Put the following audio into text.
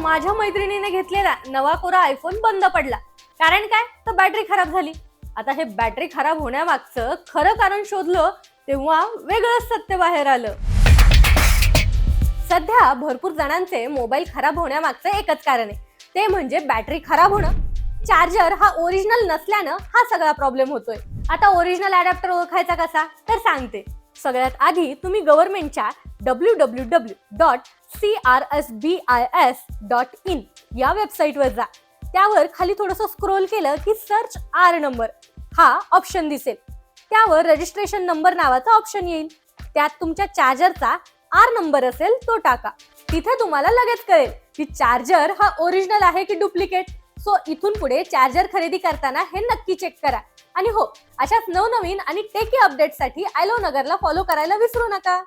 माझ्या मैत्रिणीने घेतलेला नवा कोरा आयफोन बंद पडला. कारण काय? तर बॅटरी खराब झाली. आता हे बॅटरी खराब होण्यामागचं खरं कारण शोधलं तेव्हा वेगळंच सत्य बाहेर आलं. सध्या भरपूर जणांचे मोबाईल खराब होण्यामागचं एकच कारण आहे. ते म्हणजे बॅटरी खराब होणं. चार्जर हा ओरिजिनल नसल्यानं हा सगळा प्रॉब्लेम होतोय. आता ओरिजिनल अडॅप्टर ओळखायचा कसा? तर सांगते. सगळ्यात आधी तुम्ही गव्हर्नमेंटच्या W W W dot C R S B I S dot in या वेबसाईटवर जा. त्यावर खाली थोडंसं स्क्रोल केलं की सर्च आर नंबर हा ऑप्शन दिसेल. त्यावर रजिस्ट्रेशन नंबर नावाचा ऑप्शन येईल. त्यात तुमच्या चार्जरचा आर नंबर असेल तो टाका. तिथे तुम्हाला लगेच कळेल की चार्जर हा ओरिजिनल आहे की डुप्लिकेट सो इथून पुढे चार्जर खरेदी करताना हे नक्की चेक करा. आणि हो अशाच नवनवीन आणि टेकी अपडेटसाठी आयलो नगरला फॉलो करायला विसरू नका.